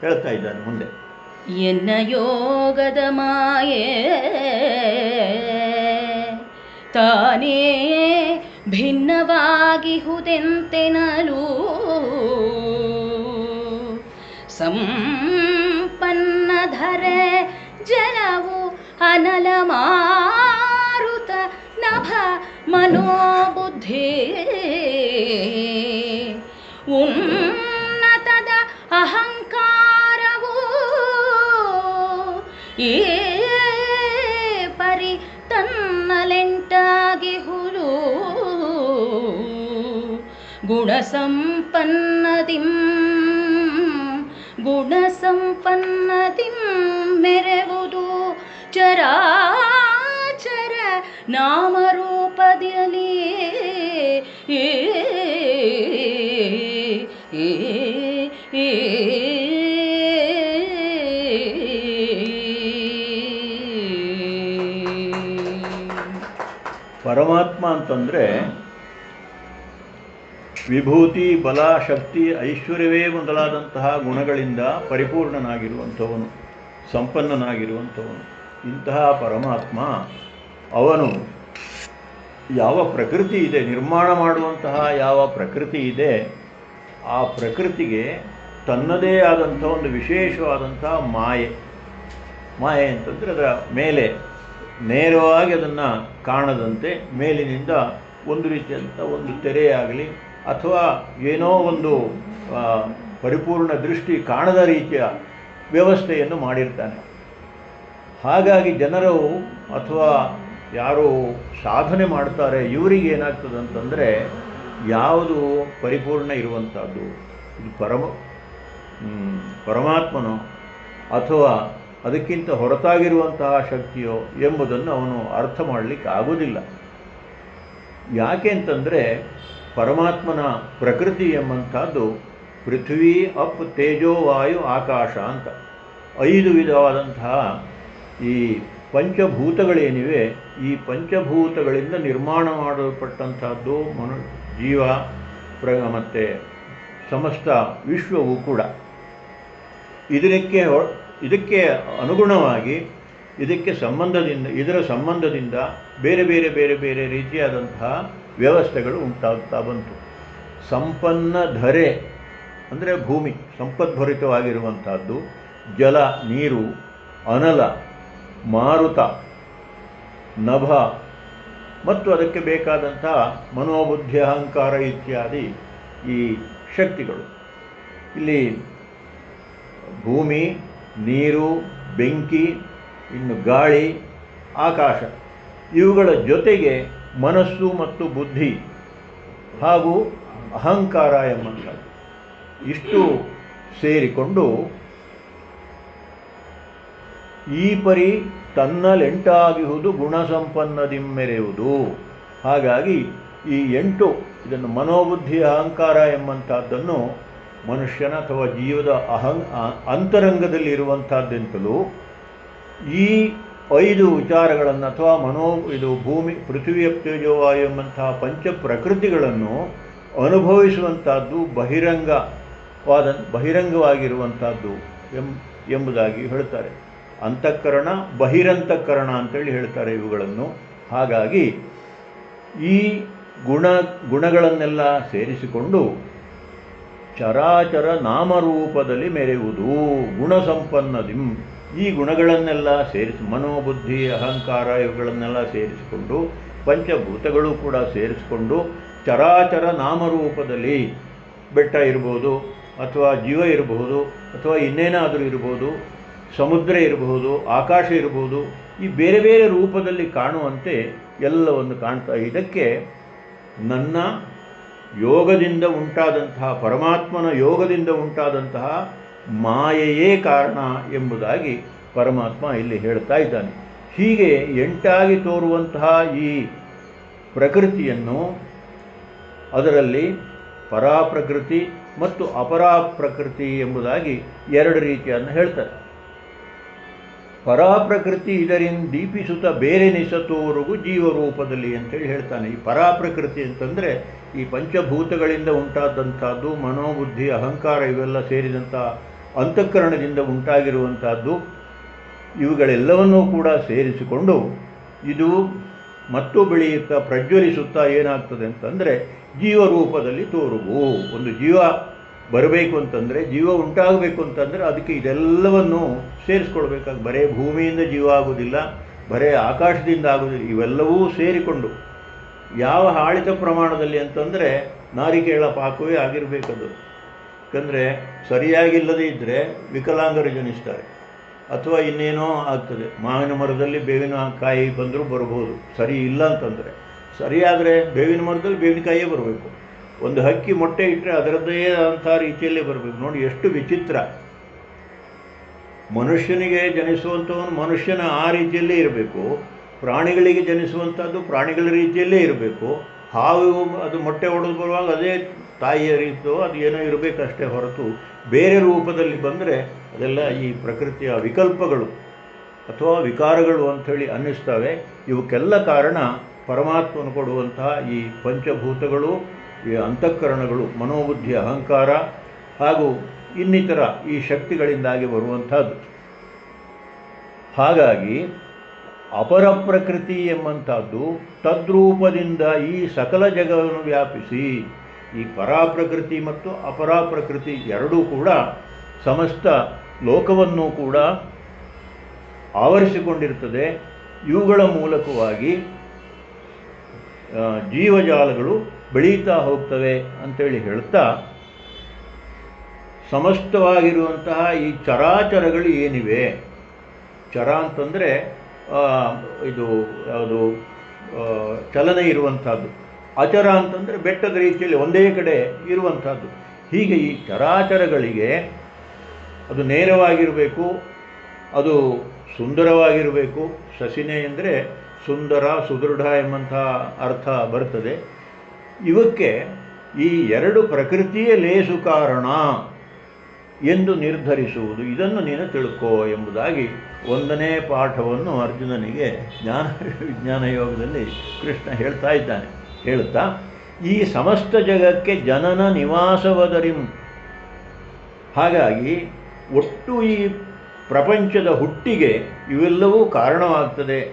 ಹೇಳ್ತಾ ಇದ್ದಾನೆ ಮುಂದೆ. ಎನ್ನ ಯೋಗದ ಮಾಯೆ? ತಾನೇ ಭಿನ್ನವಾಗಿಹುದೆಂತೆನಲು? ಸಂಪನ್ನಧರೆ ಜಲವು ಅನಲ ಮಾರುತ ನಭ ಮನೋಬುದ್ಧಿ? ಉನ್ನತದ ಅಹಂಕಾರವು ಪರಿ ತನ್ನಲೆಂಟಾಗಿ ಹುಲು. ಗುಣಸಂಪನ್ನದಿಂ ಗುಣಸಂಪನ್ನದಿಂ ಗುಣ ಸಂಪನ್ನದಿಂ ಮೆರೆವುದು ಚರಾಚರ ನಾಮರೂಪದಲ್ಲಿ ಏ ಏ ಪರಮಾತ್ಮ ಅಂತಂದರೆ ವಿಭೂತಿ, ಬಲ, ಶಕ್ತಿ, ಐಶ್ವರ್ಯವೇ ಮೊದಲಾದಂತಹ ಗುಣಗಳಿಂದ ಪರಿಪೂರ್ಣನಾಗಿರುವಂಥವನು, ಸಂಪನ್ನನಾಗಿರುವಂಥವನು. ಇಂತಹ ಪರಮಾತ್ಮ, ಅವನು ಯಾವ ಪ್ರಕೃತಿ ಇದೆ, ನಿರ್ಮಾಣ ಮಾಡುವಂತಹ ಯಾವ ಪ್ರಕೃತಿ ಇದೆ, ಆ ಪ್ರಕೃತಿಗೆ ತನ್ನದೇ ಆದಂಥ ಒಂದು ವಿಶೇಷವಾದಂಥ ಮಾಯೆ. ಮಾಯೆ ಅಂತಂದರೆ ಅದರ ಮೇಲೆ ನೇರವಾಗಿ ಅದನ್ನು ಕಾಣದಂತೆ ಮೇಲಿನಿಂದ ಒಂದು ರೀತಿಯಂಥ ಒಂದು ತೆರೆಯಾಗಲಿ ಅಥವಾ ಏನೋ ಒಂದು ಪರಿಪೂರ್ಣ ದೃಷ್ಟಿ ಕಾಣದ ರೀತಿಯ ವ್ಯವಸ್ಥೆಯನ್ನು ಮಾಡಿರ್ತಾನೆ. ಹಾಗಾಗಿ ಜನರು ಅಥವಾ ಯಾರು ಸಾಧನೆ ಮಾಡ್ತಾರೆ, ಇವರಿಗೆ ಏನಾಗ್ತದೆ ಅಂತಂದರೆ ಯಾವುದು ಪರಿಪೂರ್ಣ ಇರುವಂಥದ್ದು. ಇದು ಪರಮ ಪರಮಾತ್ಮನು ಅಥವಾ ಅದಕ್ಕಿಂತ ಹೊರತಾಗಿರುವಂತಹ ಶಕ್ತಿಯೋ ಎಂಬುದನ್ನು ಅವನು ಅರ್ಥ ಮಾಡಲಿಕ್ಕೆ ಆಗೋದಿಲ್ಲ ಯಾಕೆ ಅಂತಂದರೆ ಪರಮಾತ್ಮನ ಪ್ರಕೃತಿ ಎಂಬಂಥದ್ದು ಪೃಥ್ವಿ ಅಪ್ ತೇಜೋ ವಾಯು ಆಕಾಶ ಅಂತ. ಐದು ವಿಧವಾದಂತಹ ಈ ಪಂಚಭೂತಗಳೇನಿವೆ, ಈ ಪಂಚಭೂತಗಳಿಂದ ನಿರ್ಮಾಣ ಮಾಡಲ್ಪಟ್ಟಂತಹದ್ದು ಮನು, ಜೀವ, ಪ್ರ, ಮತ್ತು ಸಮಸ್ತ ವಿಶ್ವವು ಕೂಡ. ಇದಕ್ಕೆ ಇದಕ್ಕೆ ಅನುಗುಣವಾಗಿ ಇದಕ್ಕೆ ಸಂಬಂಧದಿಂದ, ಇದರ ಸಂಬಂಧದಿಂದ ಬೇರೆ ಬೇರೆ ಬೇರೆ ಬೇರೆ ರೀತಿಯಾದಂತಹ ವ್ಯವಸ್ಥೆಗಳು ಉಂಟಾಗ್ತಾ ಬಂತು. ಸಂಪನ್ನ ಧರೆ ಅಂದರೆ ಭೂಮಿ, ಸಂಪದ್ಭರಿತವಾಗಿರುವಂಥದ್ದು, ಜಲ, ನೀರು, ಅನಲ, ಮಾರುತ, ನಭ, ಮತ್ತು ಅದಕ್ಕೆ ಬೇಕಾದಂಥ ಮನೋಬುದ್ಧಿ, ಅಹಂಕಾರ ಇತ್ಯಾದಿ ಈ ಶಕ್ತಿಗಳು. ಇಲ್ಲಿ ಭೂಮಿ ನೀರು, ಬೆಂಕಿ, ಇನ್ನು ಗಾಳಿ, ಆಕಾಶ, ಇವುಗಳ ಜೊತೆಗೆ ಮನಸ್ಸು ಮತ್ತು ಬುದ್ಧಿ ಹಾಗೂ ಅಹಂಕಾರ ಎಂಬಂಥದ್ದು ಇಷ್ಟು ಸೇರಿಕೊಂಡು ಈ ಪರಿ ತನ್ನಲೆಂಟಾಗಿಹುದು ಗುಣಸಂಪನ್ನದಿಮ್ಮೆರೆಯುವುದು. ಹಾಗಾಗಿ ಈ ಎಂಟು ಇದನ್ನು ಮನೋಬುದ್ಧಿ ಅಹಂಕಾರ ಎಂಬಂಥದ್ದನ್ನು ಮನುಷ್ಯನ ಅಥವಾ ಜೀವದ ಅಹಂ ಅಂತರಂಗದಲ್ಲಿ ಇರುವಂಥದ್ದೆಂತಲೂ ಈ ಐದು ವಿಚಾರಗಳನ್ನು ಅಥವಾ ಮನೋ, ಇದು ಭೂಮಿ ಪೃಥ್ವಿಯ ತೇಜೋವಾಯು ಎಂಬಂತಹ ಪಂಚ ಪ್ರಕೃತಿಗಳನ್ನು ಅನುಭವಿಸುವಂಥದ್ದು ಬಹಿರಂಗವಾದ, ಬಹಿರಂಗವಾಗಿರುವಂಥದ್ದು ಎಂಬುದಾಗಿ ಹೇಳ್ತಾರೆ. ಅಂತಃಕರಣ ಬಹಿರಂತಃಕರಣ ಅಂತೇಳಿ ಹೇಳ್ತಾರೆ ಇವುಗಳನ್ನು. ಹಾಗಾಗಿ ಈ ಗುಣ, ಗುಣಗಳನ್ನೆಲ್ಲ ಸೇರಿಸಿಕೊಂಡು ಚರಾಚರ ನಾಮರೂಪದಲ್ಲಿ ಮೆರೆಯುವುದು ಗುಣಸಂಪನ್ನದಿಂ. ಈ ಗುಣಗಳನ್ನೆಲ್ಲ ಸೇರಿಸಿ, ಮನೋಬುದ್ಧಿ, ಅಹಂಕಾರ ಇವುಗಳನ್ನೆಲ್ಲ ಸೇರಿಸಿಕೊಂಡು, ಪಂಚಭೂತಗಳು ಕೂಡ ಸೇರಿಸಿಕೊಂಡು ಚರಾಚರ ನಾಮರೂಪದಲ್ಲಿ ಬೆಟ್ಟ ಇರ್ಬೋದು, ಅಥವಾ ಜೀವ ಇರಬಹುದು ಅಥವಾ ಇನ್ನೇನಾದರೂ ಇರಬಹುದು ಸಮುದ್ರ ಇರಬಹುದು ಆಕಾಶ ಇರಬಹುದು ಈ ಬೇರೆ ಬೇರೆ ರೂಪದಲ್ಲಿ ಕಾಣುವಂತೆ ಎಲ್ಲವನ್ನು ಕಾಣ್ತಾ ಇದಕ್ಕೆ ನನ್ನ ಯೋಗದಿಂದ ಉಂಟಾದಂತಹ, ಪರಮಾತ್ಮನ ಯೋಗದಿಂದ ಉಂಟಾದಂತಹ ಮಾಯೆಯೇ ಕಾರಣ ಎಂಬುದಾಗಿ ಪರಮಾತ್ಮ ಇಲ್ಲಿ ಹೇಳ್ತಾ ಇದ್ದಾನೆ. ಹೀಗೆ ಎಂಟಾಗಿ ತೋರುವಂತಹ ಈ ಪ್ರಕೃತಿಯನ್ನು ಅದರಲ್ಲಿ ಪರಾಪ್ರಕೃತಿ ಮತ್ತು ಅಪರಾಪ್ರಕೃತಿ ಎಂಬುದಾಗಿ ಎರಡು ರೀತಿಯನ್ನು ಹೇಳ್ತಾರೆ. ಪರಾಪ್ರಕೃತಿ ಇದರಿಂದ ದೀಪಿಸುತ್ತ ಬೇರೆ ನಿಸತೋರುಗು ಜೀವರೂಪದಲ್ಲಿ ಅಂತೇಳಿ ಹೇಳ್ತಾನೆ. ಈ ಪರಾಪ್ರಕೃತಿ ಅಂತಂದರೆ ಈ ಪಂಚಭೂತಗಳಿಂದ ಉಂಟಾದಂಥದ್ದು, ಮನೋಬುದ್ಧಿ, ಅಹಂಕಾರ ಇವೆಲ್ಲ ಸೇರಿದಂಥ ಅಂತಃಕರಣದಿಂದ ಉಂಟಾಗಿರುವಂಥದ್ದು, ಇವುಗಳೆಲ್ಲವನ್ನೂ ಕೂಡ ಸೇರಿಸಿಕೊಂಡು ಇದು ಮತ್ತು ಬೆಳೆಯುತ್ತಾ ಪ್ರಜ್ವಲಿಸುತ್ತಾ ಏನಾಗ್ತದೆ ಅಂತಂದರೆ ಜೀವರೂಪದಲ್ಲಿ ತೋರುವು. ಒಂದು ಜೀವ ಬರಬೇಕು ಅಂತಂದರೆ, ಜೀವ ಉಂಟಾಗಬೇಕು ಅಂತಂದರೆ ಅದಕ್ಕೆ ಇದೆಲ್ಲವನ್ನು ಸೇರಿಸ್ಕೊಳ್ಬೇಕಾಗಿ, ಬರೇ ಭೂಮಿಯಿಂದ ಜೀವ ಆಗೋದಿಲ್ಲ ಬರೇ ಆಕಾಶದಿಂದ ಆಗೋದಿಲ್ಲ ಇವೆಲ್ಲವೂ ಸೇರಿಕೊಂಡು. ಯಾವ ಆಳಿತ ಪ್ರಮಾಣದಲ್ಲಿ ಅಂತಂದರೆ, ನಾರಿಕೇಳ ಪಾಕವೇ ಆಗಿರಬೇಕದು. ಯಾಕಂದರೆ, ಸರಿಯಾಗಿಲ್ಲದೇ ಇದ್ದರೆ ವಿಕಲಾಂಗರು ಜನಿಸ್ತಾರೆ ಅಥವಾ ಇನ್ನೇನೋ ಆಗ್ತದೆ. ಮಾವಿನ ಮರದಲ್ಲಿ ಬೇವಿನ ಕಾಯಿ ಬಂದರೂ ಬರ್ಬೋದು ಸರಿ ಇಲ್ಲ ಅಂತಂದರೆ. ಸರಿಯಾದರೆ ಬೇವಿನ ಮರದಲ್ಲಿ ಬೇವಿನಕಾಯಿಯೇ ಬರಬೇಕು. ಒಂದು ಹಕ್ಕಿ ಮೊಟ್ಟೆ ಇಟ್ಟರೆ ಅದರದ್ದೇ ಆದಂಥ ರೀತಿಯಲ್ಲೇ ಬರಬೇಕು. ನೋಡಿ, ಎಷ್ಟು ವಿಚಿತ್ರ. ಮನುಷ್ಯನಿಗೆ ಜನಿಸುವಂಥವನು ಮನುಷ್ಯನ ಆ ರೀತಿಯಲ್ಲೇ ಇರಬೇಕು. ಪ್ರಾಣಿಗಳಿಗೆ ಜನಿಸುವಂಥದ್ದು ಪ್ರಾಣಿಗಳ ರೀತಿಯಲ್ಲೇ ಇರಬೇಕು. ಹಾವು, ಅದು ಮೊಟ್ಟೆ ಹೊಡೆದು ಬರುವಾಗ ಅದೇ ತಾಯಿಯ ರೀತಿಯೋ ಅದು ಏನೋ ಇರಬೇಕಷ್ಟೇ ಹೊರತು ಬೇರೆ ರೂಪದಲ್ಲಿ ಬಂದರೆ ಅದೆಲ್ಲ ಈ ಪ್ರಕೃತಿಯ ವಿಕಲ್ಪಗಳು ಅಥವಾ ವಿಕಾರಗಳು ಅಂಥೇಳಿ ಅನ್ನಿಸ್ತವೆ. ಇವಕ್ಕೆಲ್ಲ ಕಾರಣ ಪರಮಾತ್ಮನು ಕೊಡುವಂತಹ ಈ ಪಂಚಭೂತಗಳು ಈ ಅಂತಃಕರಣಗಳು, ಮನೋಬುದ್ಧಿ, ಅಹಂಕಾರ ಹಾಗೂ ಇನ್ನಿತರ ಈ ಶಕ್ತಿಗಳಿಂದಾಗಿ ಬರುವಂಥದ್ದು. ಹಾಗಾಗಿ ಅಪರ ಪ್ರಕೃತಿ ಎಂಬಂಥದ್ದು ತದ್ರೂಪದಿಂದ ಈ ಸಕಲ ಜಗವನ್ನು ವ್ಯಾಪಿಸಿ ಈ ಪರಾಪ್ರಕೃತಿ ಮತ್ತು ಅಪರಾಪ್ರಕೃತಿ ಎರಡೂ ಕೂಡ ಸಮಸ್ತ ಲೋಕವನ್ನು ಕೂಡ ಆವರಿಸಿಕೊಂಡಿರ್ತದೆ ಇವುಗಳ ಮೂಲಕವಾಗಿ ಜೀವಜಾಲಗಳು ಬೆಳೀತಾ ಹೋಗ್ತವೆ ಅಂತೇಳಿ ಹೇಳ್ತಾ, ಸಮಸ್ತವಾಗಿರುವಂತಹ ಈ ಚರಾಚರಗಳು ಏನಿವೆ? ಚರ ಅಂತಂದರೆ ಇದು ಯಾವುದು ಚಲನೆ ಇರುವಂಥದ್ದು. ಅಚರ ಅಂತಂದರೆ ಬೆಟ್ಟದ ರೀತಿಯಲ್ಲಿ ಒಂದೇ ಕಡೆ ಇರುವಂಥದ್ದು. ಹೀಗೆ ಈ ಚರಾಚರಗಳಿಗೆ ಅದು ನೇರವಾಗಿರಬೇಕು, ಅದು ಸುಂದರವಾಗಿರಬೇಕು. ಸಸಿನೆ ಅಂದರೆ ಸುಂದರ, ಸುದೃಢ ಎಂಬಂಥ ಅರ್ಥ ಬರ್ತದೆ. ಇವಕ್ಕೆ ಈ ಎರಡು ಪ್ರಕೃತಿಯೇ ಲೇಸು ಕಾರಣ ಎಂದು ನಿರ್ಧರಿಸುವುದು. ಇದನ್ನು ನೀನು ತಿಳ್ಕೋ ಎಂಬುದಾಗಿ ಒಂದನೇ ಪಾಠವನ್ನು ಅರ್ಜುನನಿಗೆ ಜ್ಞಾನ, ವಿಜ್ಞಾನ ಯೋಗದಲ್ಲಿ ಕೃಷ್ಣ ಹೇಳ್ತಾ ಇದ್ದಾನೆ. ಹೇಳುತ್ತಾ, ಈ ಸಮಸ್ತ ಜಗಕ್ಕೆ ಜನನ ನಿವಾಸವದರಿಂ. ಹಾಗಾಗಿ ಒಟ್ಟು ಈ ಪ್ರಪಂಚದ ಹುಟ್ಟಿಗೆ ಇವೆಲ್ಲವೂ ಕಾರಣವಾಗ್ತದೆ.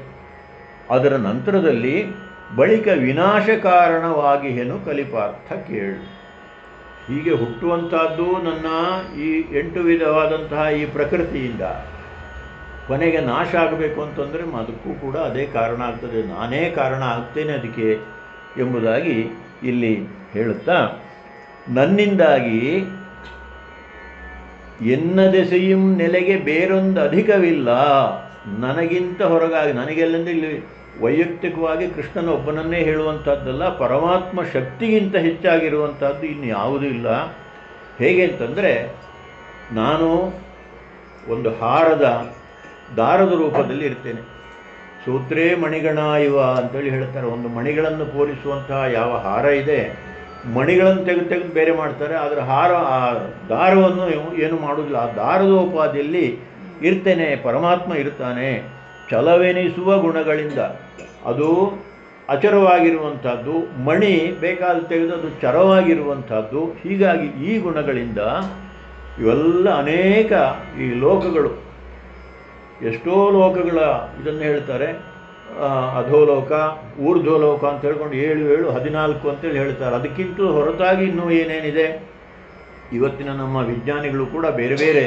ಅದರ ನಂತರದಲ್ಲಿ ಬಳಿಕ ವಿನಾಶ ಕಾರಣವಾಗಿ ಏನು ಕಲಿಪಾರ್ಥ ಕೇಳು. ಹೀಗೆ ಹುಟ್ಟುವಂತಹದ್ದು ನನ್ನ ಈ ಎಂಟು ವಿಧವಾದಂತಹ ಈ ಪ್ರಕೃತಿಯಿಂದ. ಕೊನೆಗೆ ನಾಶ ಆಗಬೇಕು ಅಂತಂದರೆ ಅದಕ್ಕೂ ಕೂಡ ಅದೇ ಕಾರಣ ಆಗ್ತದೆ. ನಾನೇ ಕಾರಣ ಆಗ್ತೇನೆ ಅದಕ್ಕೆ ಎಂಬುದಾಗಿ ಇಲ್ಲಿ ಹೇಳುತ್ತಾ, ನನ್ನಿಂದಾಗಿ ಎನ್ನದೆಸೆಯುಂ ನೆಲೆಗೆ ಬೇರೊಂದು ಅಧಿಕವಿಲ್ಲ. ನನಗಿಂತ ಹೊರಗಾಗಿ ನನಗೆಲ್ಲಂದ್ರೆ ಇಲ್ಲಿ ವೈಯಕ್ತಿಕವಾಗಿ ಕೃಷ್ಣನ ಒಬ್ಬನನ್ನೇ ಹೇಳುವಂಥದ್ದಲ್ಲ ಪರಮಾತ್ಮ ಶಕ್ತಿಗಿಂತ ಹೆಚ್ಚಾಗಿರುವಂಥದ್ದು ಇನ್ನು ಯಾವುದೂ ಇಲ್ಲ. ಹೇಗೆ ಅಂತಂದರೆ, ನಾನು ಒಂದು ಹಾರದ ದಾರದ ರೂಪದಲ್ಲಿ ಇರ್ತೇನೆ. ಸೂತ್ರೇ ಮಣಿಗಣ ಇವ ಅಂತೇಳಿ ಹೇಳ್ತಾರೆ. ಒಂದು ಮಣಿಗಳನ್ನು ಪೂರಿಸುವಂತಹ ಯಾವ ಹಾರ ಇದೆ, ಮಣಿಗಳನ್ನು ತೆಗೆದು ತೆಗೆದು ಬೇರೆ ಮಾಡ್ತಾರೆ. ಅದರ ಹಾರ, ಆ ದಾರವನ್ನು ಏನು ಮಾಡುವುದಿಲ್ಲ ಆ ದಾರದ ಉಪಾದಿಯಲ್ಲಿ ಇರ್ತೇನೆ, ಪರಮಾತ್ಮ ಇರ್ತಾನೆ ಚಲವೆನಿಸುವ ಗುಣಗಳಿಂದ. ಅದು ಅಚರವಾಗಿರುವಂಥದ್ದು, ಮಣಿ ಬೇಕಾದ ತೆಗೆದು ಅದು ಚರವಾಗಿರುವಂಥದ್ದು, ಹೀಗಾಗಿ ಈ ಗುಣಗಳಿಂದ ಇವೆಲ್ಲ ಅನೇಕ ಈ ಲೋಕಗಳು. ಎಷ್ಟೋ ಲೋಕಗಳ ಇದನ್ನು ಹೇಳ್ತಾರೆ ಅಧೋಲೋಕ, ಊರ್ಧ್ವಲೋಕ ಅಂತ ಹೇಳ್ಕೊಂಡು ಏಳು ಏಳು ಹದಿನಾಲ್ಕು ಅಂತೇಳಿ ಹೇಳ್ತಾರೆ. ಅದಕ್ಕಿಂತ ಹೊರತಾಗಿ ಇನ್ನೂ ಏನೇನಿದೆ? ಇವತ್ತಿನ ನಮ್ಮ ವಿಜ್ಞಾನಿಗಳು ಕೂಡ ಬೇರೆ ಬೇರೆ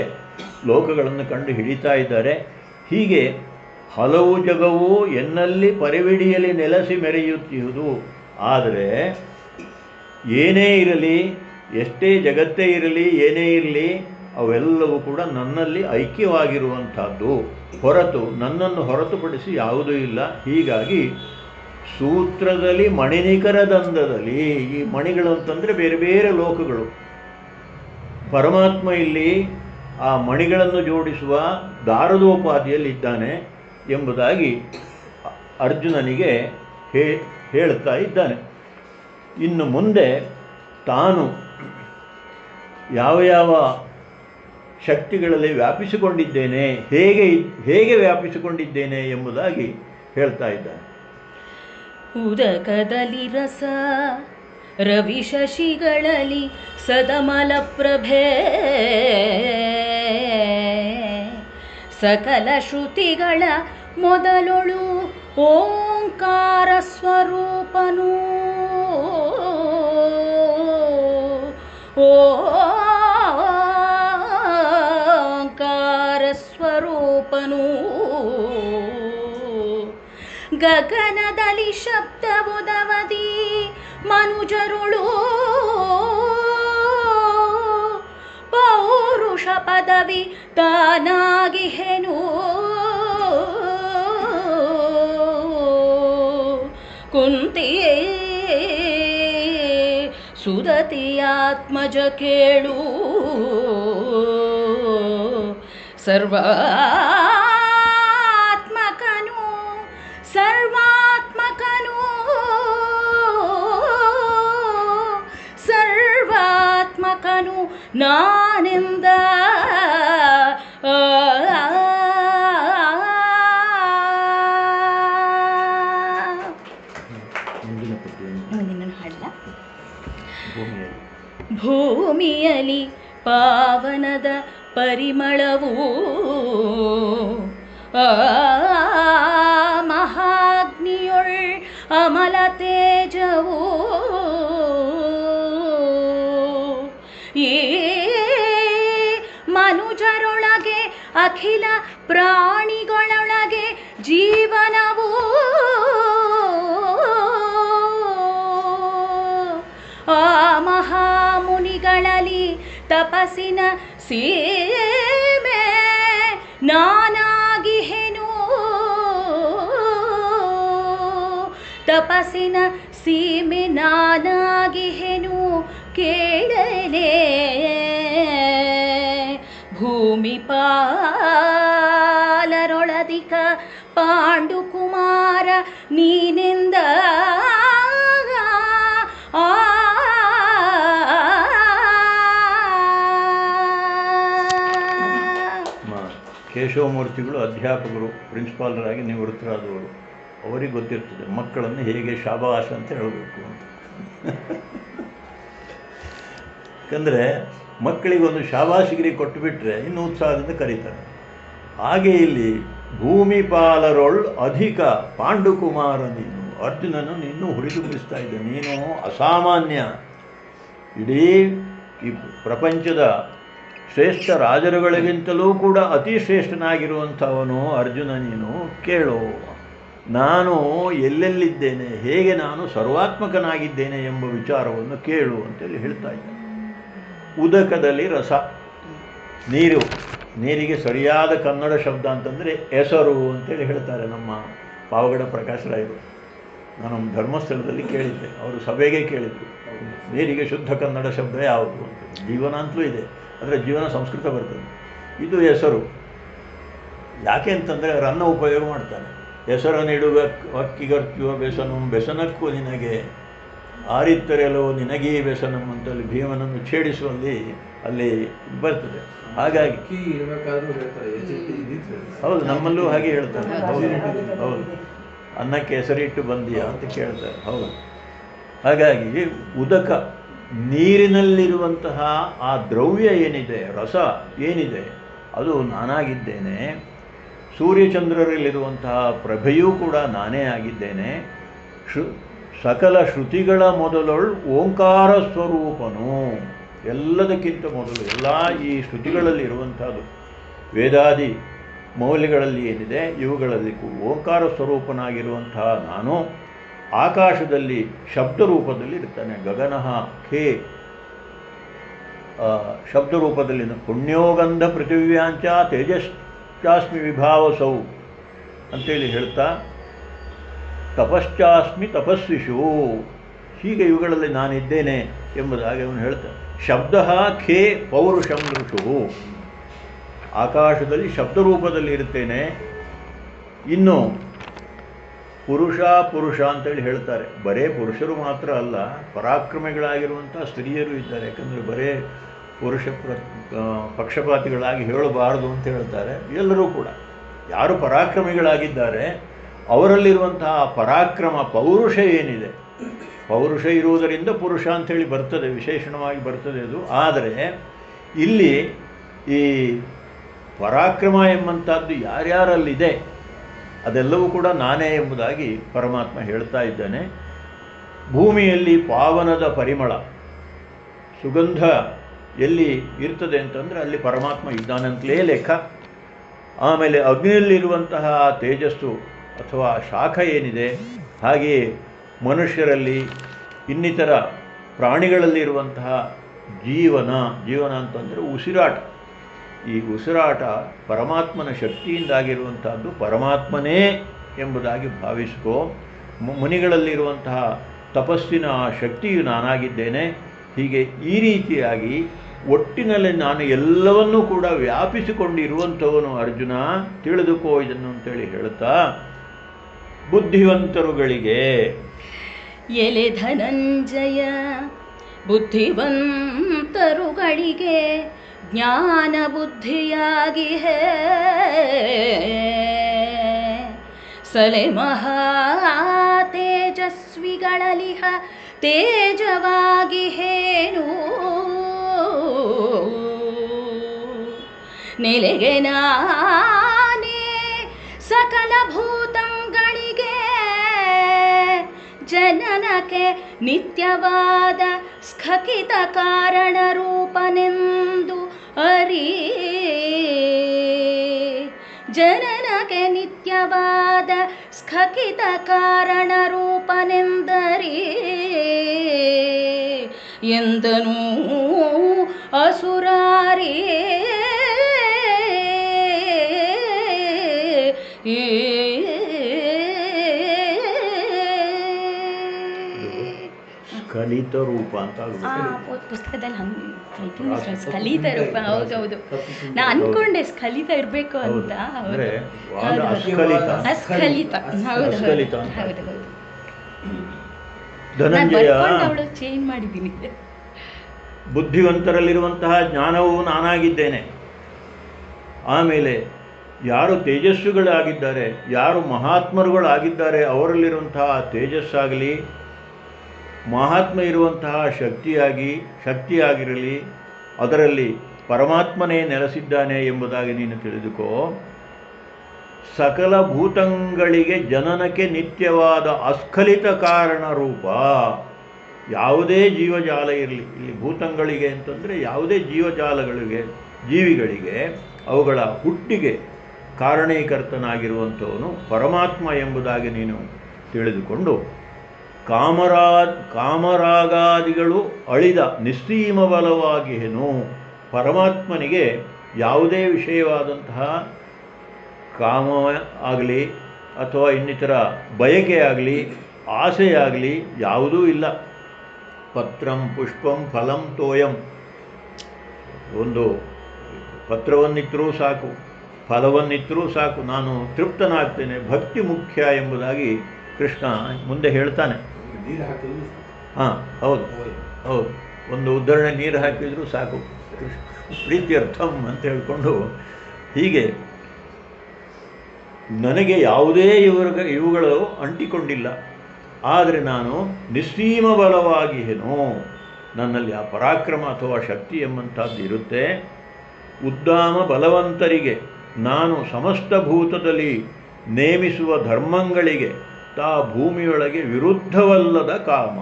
ಲೋಕಗಳನ್ನು ಕಂಡು ಹಿಡಿತಾ ಇದ್ದಾರೆ. ಹೀಗೆ ಹಲವು ಜಗವು ಎನ್ನಲ್ಲಿ ಪರಿವಿಡಿಯಲ್ಲಿ ನೆಲೆಸಿ ಮೆರೆಯುತ್ತಿರುವುದು. ಆದರೆ ಏನೇ ಇರಲಿ, ಎಷ್ಟೇ ಜಗತ್ತೇ ಇರಲಿ, ಏನೇ ಇರಲಿ, ಅವೆಲ್ಲವೂ ಕೂಡ ನನ್ನಲ್ಲಿ ಐಕ್ಯವಾಗಿರುವಂಥದ್ದು. ಹೊರತು ನನ್ನನ್ನು ಹೊರತುಪಡಿಸಿ ಯಾವುದೂ ಇಲ್ಲ. ಹೀಗಾಗಿ ಸೂತ್ರದಲ್ಲಿ, ಮಣಿನಿಕರ ದಂದದಲ್ಲಿ ಈ ಮಣಿಗಳು ಅಂತಂದರೆ ಬೇರೆ ಬೇರೆ ಲೋಕಗಳು. ಪರಮಾತ್ಮ ಇಲ್ಲಿ ಆ ಮಣಿಗಳನ್ನು ಜೋಡಿಸುವ ದಾರದೋಪಾದಿಯಲ್ಲಿದ್ದಾನೆ. ಎಂಬುದಾಗಿ ಅರ್ಜುನನಿಗೆ ಹೇ ಹೇಳ್ತಾ ಇದ್ದಾನೆ. ಇನ್ನು ಮುಂದೆ ತಾನು ಯಾವ ಯಾವ ಶಕ್ತಿಗಳಲ್ಲಿ ವ್ಯಾಪಿಸಿಕೊಂಡಿದ್ದೇನೆ, ಹೇಗೆ ಹೇಗೆ ವ್ಯಾಪಿಸಿಕೊಂಡಿದ್ದೇನೆ ಎಂಬುದಾಗಿ ಹೇಳ್ತಾ ಇದ್ದಾನೆ. ಉದಕದಲ್ಲಿ ರಸ, ರವಿ ಶಶಿಗಳಲ್ಲಿ ಸದಮಲ ಪ್ರಭೆ ಸಕಲ ಶ್ರುತಿಗಳ ಮೊದಲೊಳು ಓಂಕಾರ ಸ್ವರೂಪನು. ಓಂಕಾರ ಸ್ವರೂಪನು. ಗಗನದಲ್ಲಿ ಶಬ್ದವುದವದಿ ಮನುಜರುಳು ಪೌರುಷ ಪದವಿ ತಾನಾಗಿಹೆನು ಕುಂತಿಯೇ ಸುದತಿಯಾತ್ಮಜ ಕೇಳು. ಸರ್ವಾತ್ಮಕನು ಸರ್ವಾತ್ಮಕನು. ಸರ್ವಾತ್ಮಕನು ನಾನೆಂದ ಭೂಮಿಯಲ್ಲಿ ಭೂಮಿಯಲಿ ಪಾವನದ ಪರಿಮಳವು ಮಹಾಗ್ನಿಯೊಳ್ ಅಮಲ ತೇಜವು ಅಖಿಲ ಪ್ರಾಣಿಗಳೊಳಗೆ ಜೀವನವು. ಆ ಮಹಾಮುನಿಗಳಲ್ಲಿ ತಪಸ್ಸಿನ ಸೀಮೆ ನಾನಾಗಿಹೆನು ತಪಸ್ಸಿನ ಸೀಮೆ ನಾನಾಗಿಹೆನು ಕೇಳಲೇ. ಭೂಮಿ ಪಾಲರೊಳದಿಕ ಪಾಂಡುಕುಮಾರ ನೀನಿಂದ ಆ ಕೇಶವಮೂರ್ತಿಗಳು ಅಧ್ಯಾಪಕರು, ಪ್ರಿನ್ಸಿಪಾಲರಾಗಿ ನಿವೃತ್ತರಾದವರು. ಅವರಿಗೆ ಗೊತ್ತಿರ್ತದೆ, ಮಕ್ಕಳನ್ನು ಹೇಗೆ ಶಾಬಾಷ್ ಅಂತ ಹೇಳಬೇಕು ಅಂತ. ಯಾಕಂದರೆ ಮಕ್ಕಳಿಗೊಂದು ಶಾಬಾಷಿಗಿರಿ ಕೊಟ್ಟುಬಿಟ್ರೆ ಇನ್ನು ಉತ್ಸಾಹದಿಂದ ಕರೀತಾರೆ. ಹಾಗೆ ಇಲ್ಲಿ ಭೂಮಿಪಾಲರೊಳ್ ಅಧಿಕ ಪಾಂಡುಕುಮಾರ ನೀನು. ಅರ್ಜುನನು ನಿನ್ನೂ ಹುರಿದುಂಬಿಸ್ತಾ ಇದ್ದೆ ನೀನು ಅಸಾಮಾನ್ಯ. ಇಡೀ ಈ ಪ್ರಪಂಚದ ಶ್ರೇಷ್ಠ ರಾಜರುಗಳಿಗಿಂತಲೂ ಕೂಡ ಅತಿ ಶ್ರೇಷ್ಠನಾಗಿರುವಂಥವನು ಅರ್ಜುನ ನೀನು. ಕೇಳು. ನಾನು ಎಲ್ಲೆಲ್ಲಿದ್ದೇನೆ? ಹೇಗೆ ನಾನು ಸರ್ವಾತ್ಮಕನಾಗಿದ್ದೇನೆ ಎಂಬ ವಿಚಾರವನ್ನು ಕೇಳು ಅಂತೇಳಿ ಹೇಳ್ತಾ ಇದ್ದಾನೆ. ಉದಕದಲ್ಲಿ ರಸ. ನೀರು. ನೀರಿಗೆ ಸರಿಯಾದ ಕನ್ನಡ ಶಬ್ದ ಅಂತಂದರೆ ಹೆಸರು ಅಂತೇಳಿ ಹೇಳ್ತಾರೆ ನಮ್ಮ ಪಾವಗಡ ಪ್ರಕಾಶರಾಯರು ನಾನು ಧರ್ಮಸ್ಥಳದಲ್ಲಿ ಕೇಳಿದ್ದೆ. ಅವರು ಸಭೆಗೆ ಕೇಳಿದ್ರು. ನೀರಿಗೆ ಶುದ್ಧ ಕನ್ನಡ ಶಬ್ದ ಯಾವುದು ಅಂತ. ಜೀವನ ಅಂತಲೂ ಇದೆ. ಆದರೆ ಜೀವನ ಸಂಸ್ಕೃತ ಬರ್ತದೆ. ಇದು ಹೆಸರು. ಯಾಕೆ ಅಂತಂದರೆ ರನ್ನ ಉಪಯೋಗ ಮಾಡ್ತಾರೆ. ಹೆಸರು ನೀಡುವ ಅಕ್ಕಿಗರ್ಚುವ ಬೆಸನು ಬೆಸನಕ್ಕೂ ನಿನಗೆ ಆರಿತ್ತರೆಲೋ ನಿನಗೇ ವ್ಯಸನಂ ಅಂತಲ್ಲಿ ಭೀಮನನ್ನು ಛೇಡಿಸುವಲ್ಲಿ ಅಲ್ಲಿ ಬರ್ತದೆ. ಹಾಗಾಗಿ ಹೌದು ನಮ್ಮಲ್ಲೂ ಹಾಗೆ ಹೇಳ್ತಾರೆ. ಹೌದು. ಹೌದು. ಅನ್ನಕ್ಕೆ ಹೆಸರಿಟ್ಟು ಬಂದಿಯಾ ಅಂತ ಕೇಳ್ತಾರೆ. ಹೌದು. ಹಾಗಾಗಿ ಉದಕ ನೀರಿನಲ್ಲಿರುವಂತಹ ಆ ದ್ರವ್ಯ ಏನಿದೆ ರಸ ಏನಿದೆ ಅದು ನಾನಾಗಿದ್ದೇನೆ. ಸೂರ್ಯಚಂದ್ರರಲ್ಲಿರುವಂತಹ ಪ್ರಭೆಯೂ ಕೂಡ ನಾನೇ ಆಗಿದ್ದೇನೆ. ಶೃ ಸಕಲ ಶ್ರುತಿಗಳ ಮೊದಲೊಳ್ ಓಂಕಾರ ಸ್ವರೂಪನು. ಎಲ್ಲದಕ್ಕಿಂತ ಮೊದಲು ಎಲ್ಲ ಈ ಶ್ರುತಿಗಳಲ್ಲಿ ಇರುವಂಥದ್ದು. ವೇದಾದಿ ಮೌಲ್ಯಗಳಲ್ಲಿ ಏನಿದೆ ಇವುಗಳಲ್ಲಿ ಓಂಕಾರ ಸ್ವರೂಪನಾಗಿರುವಂತಹ ನಾನು ಆಕಾಶದಲ್ಲಿ ಶಬ್ದ ರೂಪದಲ್ಲಿ ಇರ್ತಾನೆ ಗಗನಃ ಖೇ. ಶಬ್ದ ರೂಪದಲ್ಲಿ ಪುಣ್ಯೋಗಂಧ ಪೃಥಿವ್ಯಾಂಚ ವಿಭಾವ ವಿಭಾವಸೌ ಅಂತೇಳಿ ಹೇಳ್ತಾ ತಪಶ್ಚಾಸ್ಮಿ ತಪಸ್ವಿಷು. ಹೀಗೆ ಇವುಗಳಲ್ಲಿ ನಾನಿದ್ದೇನೆ ಎಂಬುದಾಗಿ ಅವನು ಹೇಳ್ತಾನೆ. ಶಬ್ದ ಖೇ ಪೌರುಷಂ ಋಷು. ಆಕಾಶದಲ್ಲಿ ಶಬ್ದ ರೂಪದಲ್ಲಿ ಇರ್ತೇನೆ ಇನ್ನು ಪುರುಷ ಪುರುಷ ಅಂತೇಳಿ ಹೇಳ್ತಾರೆ. ಬರೇ ಪುರುಷರು ಮಾತ್ರ ಅಲ್ಲ ಪರಾಕ್ರಮಿಗಳಾಗಿರುವಂಥ ಸ್ತ್ರೀಯರು ಇದ್ದಾರೆ. ಯಾಕಂದರೆ ಬರೇ ಪುರುಷ ಪ್ರ ಪಕ್ಷಪಾತಿಗಳಾಗಿ ಹೇಳಬಾರದು ಅಂತ ಹೇಳ್ತಾರೆ. ಎಲ್ಲರೂ ಕೂಡ. ಯಾರು ಪರಾಕ್ರಮಿಗಳಾಗಿದ್ದಾರೆ ಅವರಲ್ಲಿರುವಂತಹ ಪರಾಕ್ರಮ ಪೌರುಷ ಏನಿದೆ? ಪೌರುಷ ಇರುವುದರಿಂದ ಪುರುಷ ಅಂಥೇಳಿ ಬರ್ತದೆ, ವಿಶೇಷಣವಾಗಿ ಬರ್ತದೆ ಅದು. ಆದರೆ ಇಲ್ಲಿ ಈ ಪರಾಕ್ರಮ ಎಂಬಂಥದ್ದು ಯಾರ್ಯಾರಲ್ಲಿದೆ, ಅದೆಲ್ಲವೂ ಕೂಡ ನಾನೇ ಎಂಬುದಾಗಿ ಪರಮಾತ್ಮ ಹೇಳ್ತಾ ಇದ್ದಾನೆ. ಭೂಮಿಯಲ್ಲಿ ಪಾವನದ ಪರಿಮಳ, ಸುಗಂಧ ಎಲ್ಲಿ ಇರ್ತದೆ ಅಂತಂದರೆ ಅಲ್ಲಿ ಪರಮಾತ್ಮ ಇದ್ದಾನಂತಲೇ ಲೆಕ್ಕ. ಆಮೇಲೆ ಅಗ್ನಿಯಲ್ಲಿರುವಂತಹ ತೇಜಸ್ಸು ಅಥವಾ ಶಾಖ ಏನಿದೆ, ಹಾಗೆಯೇ ಮನುಷ್ಯರಲ್ಲಿ ಇನ್ನಿತರ ಪ್ರಾಣಿಗಳಲ್ಲಿರುವಂತಹ ಜೀವನ ಜೀವನ ಅಂತಂದರೆ ಉಸಿರಾಟ. ಈ ಉಸಿರಾಟ ಪರಮಾತ್ಮನ ಶಕ್ತಿಯಿಂದಾಗಿರುವಂತಹದ್ದು ಪರಮಾತ್ಮನೇ ಎಂಬುದಾಗಿ ಭಾವಿಸ್ಕೋ. ಮುನಿಗಳಲ್ಲಿರುವಂತಹ ತಪಸ್ಸಿನ ಶಕ್ತಿಯು ನಾನಾಗಿದ್ದೇನೆ. ಹೀಗೆ ಈ ರೀತಿಯಾಗಿ ಒಟ್ಟಿನಲ್ಲಿ ನಾನು ಎಲ್ಲವನ್ನೂ ಕೂಡ ವ್ಯಾಪಿಸಿಕೊಂಡಿರುವಂಥವನು ಅರ್ಜುನ. ತಿಳಿದುಕೋ ಇದನ್ನು ಅಂತೇಳಿ ಹೇಳ್ತಾ ಬುದ್ಧಿವಂತರುಗಳಿಗೆ. ಎಲೆ ಧನಂಜಯ ಬುದ್ಧಿವಂತರುಗಳಿಗೆ ಜ್ಞಾನ ಬುದ್ಧಿಯಾಗಿ ಸಲೆ ಮಹಾ ತೇಜಸ್ವಿಗಳಲಿಹ ತೇಜವಾಗಿ ಹೇನು ನೆಲೆಗೆ ನಾನೇ ಸಕಲ ಭೂತಂಗಳಿಗೆ ಜನನಕ್ಕೆ ನಿತ್ಯವಾದ ಸ್ಖಕಿತ ಕಾರಣ ರೂಪನೆಂದು ಅರಿ. ಜನನಕ್ಕೆ ನಿತ್ಯವಾದ ಸ್ಖಕಿತ ಕಾರಣ ರೂಪನೆಂದರಿ. ಎಂದನೂ ಅಸುರಾರಿ. ಸ್ಖಲಿತ ರೂಪ ಅಂತ ಪುಸ್ತಕದಲ್ಲಿ ಹಂಗೆ ಸ್ಖಲಿತ ರೂಪ ಹೌದೌದು ನಾ ಅನ್ಕೊಂಡೆ ಸ್ಖಲಿತ ಇರಬೇಕು ಅಂತ ಅಂದ್ರೆ ವಾದ ಹೌದು, ಹೌದು. ಧನಂಜಯ ಚೇಂಜ್ ಮಾಡಿದ್ದೀನಿ. ಬುದ್ಧಿವಂತರಲ್ಲಿರುವಂತಹ ಜ್ಞಾನವು ನಾನಾಗಿದ್ದೇನೆ. ಆಮೇಲೆ ಯಾರು ತೇಜಸ್ಸುಗಳಾಗಿದ್ದಾರೆ ಯಾರು ಮಹಾತ್ಮರುಗಳಾಗಿದ್ದಾರೆ ಅವರಲ್ಲಿರುವಂತಹ ತೇಜಸ್ಸಾಗಲಿ ಮಹಾತ್ಮ ಇರುವಂತಹ ಶಕ್ತಿಯಾಗಿ, ಶಕ್ತಿಯಾಗಿರಲಿ, ಅದರಲ್ಲಿ ಪರಮಾತ್ಮನೇ ನೆಲೆಸಿದ್ದಾನೆ ಎಂಬುದಾಗಿ ನೀನು ತಿಳಿದುಕೋ. ಸಕಲ ಭೂತಂಗಳಿಗೆ ಜನನಕ್ಕೆ ನಿತ್ಯವಾದ ಅಸ್ಖಲಿತ ಕಾರಣ ರೂಪ. ಯಾವುದೇ ಜೀವಜಾಲ ಇರಲಿ, ಇಲ್ಲಿ ಭೂತಂಗಳಿಗೆ ಅಂತಂದರೆ ಯಾವುದೇ ಜೀವಜಾಲಗಳಿಗೆ, ಜೀವಿಗಳಿಗೆ, ಅವುಗಳ ಹುಟ್ಟಿಗೆ ಕಾರಣೀಕರ್ತನಾಗಿರುವಂಥವನು ಪರಮಾತ್ಮ ಎಂಬುದಾಗಿ ನೀನು ತಿಳಿದುಕೊಂಡು ಕಾಮರಾ ಕಾಮರಾಗಾದಿಗಳು ಅಳಿದ ನಿಸ್ಸೀಮ ಬಲವಾಗಿಯೇನು ಪರಮಾತ್ಮನಿಗೆ ಯಾವುದೇ ವಿಷಯವಾದಂತಹ ಕಾಮ ಆಗಲಿ ಅಥವಾ ಇನ್ನಿತರ ಬಯಕೆ ಆಗಲಿ ಆಸೆಯಾಗಲಿ ಯಾವುದೂ ಇಲ್ಲ. ಪತ್ರಂ ಪುಷ್ಪಂ ಫಲಂ ತೋಯಂ. ಒಂದು ಪತ್ರವನ್ನಿತ್ತರೂ ಸಾಕು ಫಲವನ್ನಿತ್ತರೂ ಸಾಕು. ನಾನು ತೃಪ್ತನಾಗ್ತೇನೆ, ಭಕ್ತಿ ಮುಖ್ಯ ಎಂಬುದಾಗಿ ಕೃಷ್ಣ ಮುಂದೆ ಹೇಳ್ತಾನೆ. ನೀರು ಹಾಕಿದ್ರು ಹಾಂ ಹೌದು ಹೌದು. ಒಂದು ಉದ್ದರಣೆ ನೀರು ಹಾಕಿದರೂ ಸಾಕು. ಪ್ರೀತ್ಯರ್ಥಂ ಅಂತ ಹೇಳಿಕೊಂಡು ಹೀಗೆ ನನಗೆ ಯಾವುದೇ ಇವರ ಇವುಗಳು ಅಂಟಿಕೊಂಡಿಲ್ಲ. ಆದರೆ ನಾನು ನಿಸ್ಸೀಮ ಬಲವಾಗಿಯೇನೋ ನನ್ನಲ್ಲಿ ಆ ಪರಾಕ್ರಮ ಅಥವಾ ಶಕ್ತಿ ಎಂಬಂಥದ್ದು ಇರುತ್ತೆ. ಉದ್ದಾಮ ಬಲವಂತರಿಗೆ ನಾನು ಸಮಸ್ತ ಭೂತದಲ್ಲಿ ನೇಮಿಸುವ ಧರ್ಮಗಳಿಗೆ ತಾ ಭೂಮಿಯೊಳಗೆ ವಿರುದ್ಧವಲ್ಲದ ಕಾಮ.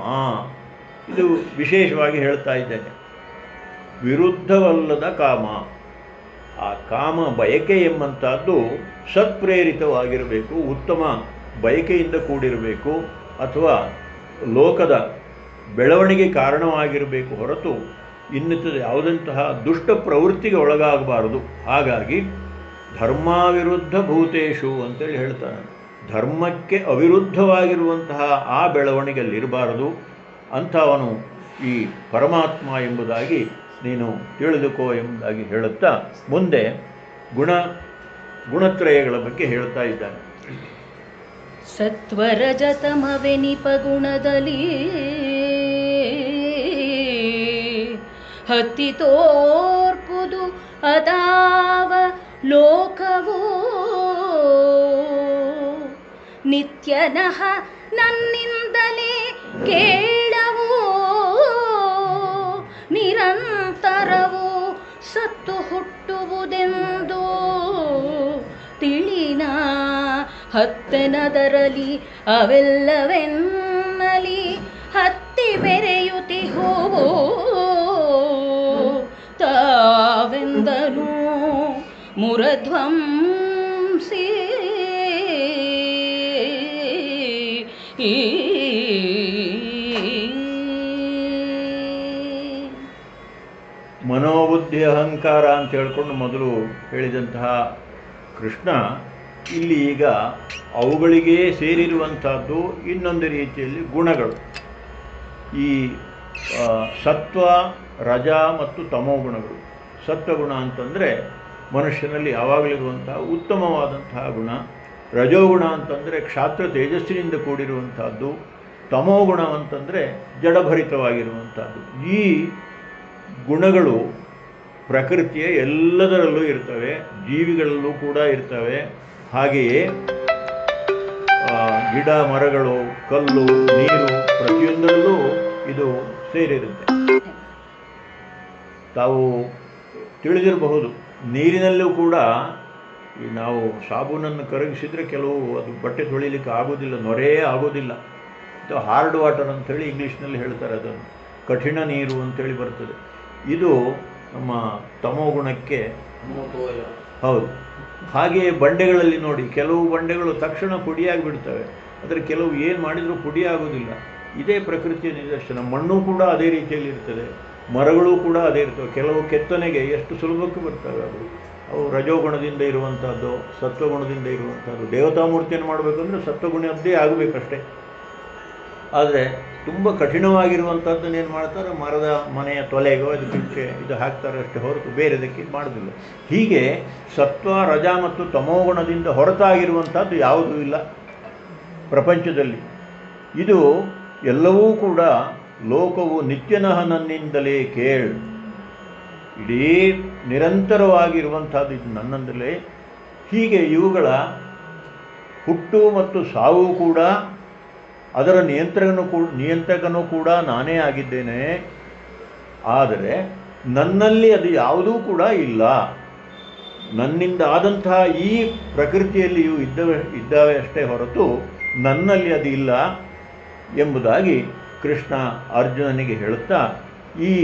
ಇದು ವಿಶೇಷವಾಗಿ ಹೇಳ್ತಾ ಇದ್ದೇನೆ. ವಿರುದ್ಧವಲ್ಲದ ಕಾಮ. ಆ ಕಾಮ ಬಯಕೆ ಎಂಬಂಥದ್ದು ಸತ್ಪ್ರೇರಿತವಾಗಿರಬೇಕು, ಉತ್ತಮ ಬಯಕೆಯಿಂದ ಕೂಡಿರಬೇಕು, ಅಥವಾ ಲೋಕದ ಬೆಳವಣಿಗೆ ಕಾರಣವಾಗಿರಬೇಕು ಹೊರತು ಇನ್ನಿತದ ಯಾವುದಂತಹ ದುಷ್ಟ ಪ್ರವೃತ್ತಿಗೆ ಒಳಗಾಗಬಾರದು. ಹಾಗಾಗಿ ಧರ್ಮಾವಿರುದ್ಧ ಭೂತೇಶು ಅಂತೇಳಿ ಹೇಳ್ತಾನೆ. ಧರ್ಮಕ್ಕೆ ಅವಿರುದ್ಧವಾಗಿರುವಂತಹ ಆ ಬೆಳವಣಿಗೆಯಲ್ಲಿರಬಾರದು. ಅಂಥವನು ಈ ಪರಮಾತ್ಮ ಎಂಬುದಾಗಿ ನೀನು ತಿಳಿದುಕೋ ಎಂಬುದಾಗಿ ಹೇಳುತ್ತಾ ಮುಂದೆ ಗುಣ, ಗುಣತ್ರಯಗಳ ಬಗ್ಗೆ ಹೇಳ್ತಾ ಇದ್ದಾನೆ. ಸತ್ವರಜತಮವೆನಿಪ ಗುಣದಲ್ಲಿ ಹತ್ತಿ ತೋರ್ಪುದು ಅದಾವ ಲೋಕವೋ ನಿತ್ಯನಃ ನನ್ನಿಂದಲೇ ಕೇಳವೋ? ನಿರಂತರವೂ ಸತ್ತು ಹುಟ್ಟುವುದೆಂದು? ತಿಳಿನ ಹತ್ತೆನದರಲಿ ಅವೆಲ್ಲವೆನ್ನಲಿ ಹತ್ತಿ ಬೆರೆಯುತ್ತಿಹೋವೋ ತಾವೆಂದನು ಮುರಧ್ವಂ ಮನೋಬುದ್ಧಿ ಅಹಂಕಾರ ಅಂತ ಹೇಳ್ಕೊಂಡು ಮೊದಲು ಹೇಳಿದಂತಹ ಕೃಷ್ಣ, ಇಲ್ಲಿ ಈಗ ಅವುಗಳಿಗೆ ಸೇರಿರುವಂಥದ್ದು ಇನ್ನೊಂದು ರೀತಿಯಲ್ಲಿ ಗುಣಗಳು. ಈ ಸತ್ವ, ರಜ ಮತ್ತು ತಮೋ ಗುಣಗಳು. ಸತ್ವಗುಣ ಅಂತಂದರೆ ಮನುಷ್ಯನಲ್ಲಿ ಯಾವಾಗಲಿರುವಂತಹ ಉತ್ತಮವಾದಂತಹ ಗುಣ. ರಜೋಗುಣ ಅಂತಂದರೆ ಕ್ಷಾತ್ರ ತೇಜಸ್ಸಿನಿಂದ ಕೂಡಿರುವಂಥದ್ದು. ತಮೋಗುಣ ಅಂತಂದರೆ ಜಡಭರಿತವಾಗಿರುವಂಥದ್ದು. ಈ ಗುಣಗಳು ಪ್ರಕೃತಿಯ ಎಲ್ಲದರಲ್ಲೂ ಇರ್ತವೆ, ಜೀವಿಗಳಲ್ಲೂ ಕೂಡ ಇರ್ತವೆ. ಹಾಗೆಯೇ ಗಿಡ, ಮರಗಳು, ಕಲ್ಲು, ನೀರು ಪ್ರತಿಯೊಂದರಲ್ಲೂ ಇದು ಸೇರಿರುತ್ತೆ. ತಾವು ತಿಳಿದಿರಬಹುದು, ನೀರಿನಲ್ಲೂ ಕೂಡ ನಾವು ಸಾಬೂನನ್ನು ಕರಗಿಸಿದರೆ ಕೆಲವು ಅದು ಬಟ್ಟೆ ತೊಳಿಲಿಕ್ಕೆ ಆಗೋದಿಲ್ಲ ನೊರೆಯೇ ಆಗೋದಿಲ್ಲ. ಇದು ಹಾರ್ಡ್ ವಾಟರ್ ಅಂತೇಳಿ ಇಂಗ್ಲೀಷ್ನಲ್ಲಿ ಹೇಳ್ತಾರೆ ಅದನ್ನು. ಕಠಿಣ ನೀರು ಅಂತೇಳಿ ಬರ್ತದೆ. ಇದು ನಮ್ಮ ತಮೋಗುಣಕ್ಕೆ ಹೌದು. ಹಾಗೆಯೇ ಬಂಡೆಗಳಲ್ಲಿ ನೋಡಿ ಕೆಲವು ಬಂಡೆಗಳು ತಕ್ಷಣ ಪುಡಿಯಾಗಿ ಬಿಡ್ತವೆ ಆದರೆ ಕೆಲವು ಏನು ಮಾಡಿದರೂ ಪುಡಿ ಆಗೋದಿಲ್ಲ ಇದೇ ಪ್ರಕೃತಿಯ ನಿದರ್ಶನ. ಮಣ್ಣು ಕೂಡ ಅದೇ ರೀತಿಯಲ್ಲಿ ಇರ್ತದೆ. ಮರಗಳು ಕೂಡ ಅದೇ ಇರ್ತವೆ. ಕೆಲವು ಕೆತ್ತನೆಗೆ ಎಷ್ಟು ಸುಲಭಕ್ಕೆ ಬರ್ತವೆ ಅದು. ಅವು ರಜೋಗುಣದಿಂದ ಇರುವಂಥದ್ದು ಸತ್ವಗುಣದಿಂದ ಇರುವಂಥದ್ದು ದೇವತಾ ಮೂರ್ತಿಯನ್ನು ಮಾಡಬೇಕಂದ್ರೆ ಸತ್ವಗುಣದ್ದೇ ಆಗಬೇಕಷ್ಟೇ. ಆದರೆ ತುಂಬ ಕಠಿಣವಾಗಿರುವಂಥದ್ದನ್ನು ಏನು ಮಾಡ್ತಾರೆ? ಮರದ ಮನೆಯ ತೊಲೆಗೋ ಅದಕ್ಕೆ ಇದು ಹಾಕ್ತಾರೆ ಅಷ್ಟೇ ಹೊರತು ಬೇರೆದಕ್ಕೆ ಇದು ಮಾಡೋದಿಲ್ಲ. ಹೀಗೆ ಸತ್ವ, ರಜ ಮತ್ತು ತಮೋಗುಣದಿಂದ ಹೊರತಾಗಿರುವಂಥದ್ದು ಯಾವುದೂ ಇಲ್ಲ ಪ್ರಪಂಚದಲ್ಲಿ. ಇದು ಎಲ್ಲವೂ ಕೂಡ ಲೋಕವು ನಿತ್ಯನಃ ನನ್ನಿಂದಲೇ ಕೇಳ್, ಇಡೀ ನಿರಂತರವಾಗಿರುವಂಥದ್ದು ಇದು ನನ್ನಿಂದಲೇ. ಹೀಗೆ ಇವುಗಳ ಹುಟ್ಟು ಮತ್ತು ಸಾವು ಕೂಡ ಅದರ ನಿಯಂತ್ರಕನು ಕೂಡ ನಿಯಂತ್ರಕನು ಕೂಡ ನಾನೇ ಆಗಿದ್ದೇನೆ. ಆದರೆ ನನ್ನಲ್ಲಿ ಅದು ಯಾವುದೂ ಕೂಡ ಇಲ್ಲ. ನನ್ನಿಂದ ಆದಂತಹ ಈ ಪ್ರಕೃತಿಯಲ್ಲಿಯೂ ಇದ್ದವೆ, ಇದ್ದಾವೆ ಅಷ್ಟೇ ಹೊರತು ನನ್ನಲ್ಲಿ ಅದು ಇಲ್ಲ ಎಂಬುದಾಗಿ ಕೃಷ್ಣ ಅರ್ಜುನನಿಗೆ ಹೇಳುತ್ತಾ, ಈ